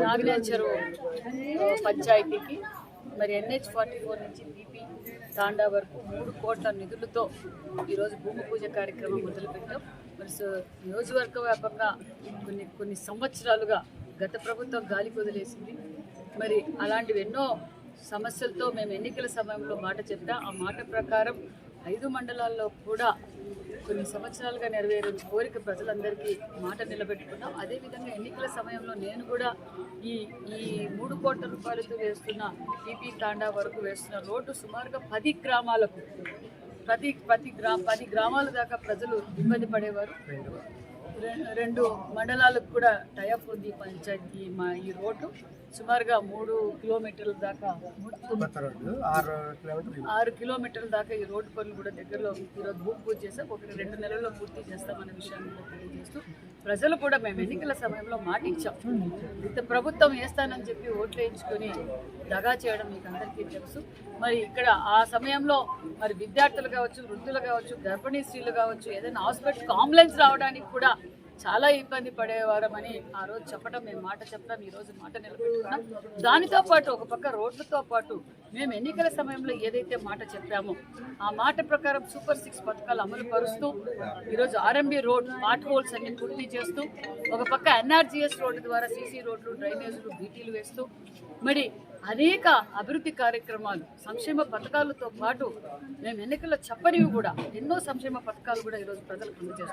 నాగనేచరు పంచాయతీకి మరి NH forty four నుంచి బీపీ తాండా వరకు మూడు కోట్ల నిధులతో ఈరోజు భూమి పూజ కార్యక్రమం మొదలుపెట్టాం. మరి సో నియోజకవర్గ వ్యాపంగా కొన్ని కొన్ని సంవత్సరాలుగా గత ప్రభుత్వం గాలి వదిలేసింది మరి అలాంటివి ఎన్నో సమస్యలతో మేము ఎన్నికల సమయంలో మాట చెప్తా ఆ మాట ప్రకారం ఐదు మండలాల్లో కూడా కొన్ని సంవత్సరాలుగా నెరవేరే కోరిక ప్రజలందరికీ మాట నిలబెట్టుకున్నాం. అదేవిధంగా ఎన్నికల సమయంలో నేను కూడా ఈ ఈ మూడు కోట్ల రూపాయలతో వేస్తున్న పీపీ తాండా వరకు వేస్తున్న రోడ్డు సుమారుగా పది గ్రామాలకు ప్రతి ప్రతి గ్రా పది గ్రామాల దాకా ప్రజలు ఇబ్బంది పడేవారు. రెండు మండలాలకు కూడా టైఅప్ ఉంది పంచాయతీ మా ఈ రోడ్డు. సుమారుగా మూడు కిలోమీటర్ల దాకా ఆరు కిలోమీటర్లు దాకా ఈ రోడ్డు పనులు కూడా దగ్గరలో ఈరోజు భూమి పూజ చేసాం ఒకటి రెండు నెలల్లో పూర్తి చేస్తామనే విషయాన్ని కూడా తెలియజేస్తూ ప్రజలు కూడా మేము ఎన్నికల సమయంలో మాట ఇచ్చాం. ఇంత ప్రభుత్వం వేస్తానని చెప్పి ఓట్లు వేయించుకొని దగా చేయడం మీకు అందరికీ తెలుసు. మరి ఇక్కడ ఆ సమయంలో మరి విద్యార్థులు కావచ్చు వృద్ధులు కావచ్చు గర్భిణీ స్త్రీలు కావచ్చు ఏదైనా హాస్పిటల్ కాంప్లైంట్స్ రావడానికి కూడా చాలా ఇబ్బంది పడేవారమని ఆ రోజు చెప్పడం మేము మాట చెప్పడం ఈ రోజు మాట నిలబెట్టుకున్నాం దానితో పాటు ఒక పక్క రోడ్లతో పాటు మేము ఎన్నికల సమయంలో ఏదైతే మాట చెప్పామో ఆ మాట ప్రకారం సూపర్ సిక్స్ పథకాలు అమలు పరుస్తూ ఈరోజు ఆర్ఎంబి రోడ్ స్మార్ట్ హోల్స్ అన్ని పూర్తి చేస్తూ ఒక పక్క ఎన్ఆర్జీఎస్ రోడ్డు ద్వారా సీసీ రోడ్లు డ్రైనేజీలు బీటీలు వేస్తూ మరి అనేక అభివృద్ధి కార్యక్రమాలు సంక్షేమ పథకాలతో పాటు మేము ఎన్నికల్లో చెప్పనివి కూడా ఎన్నో సంక్షేమ పథకాలు కూడా ఈరోజు ప్రజలకు అందజేస్తాం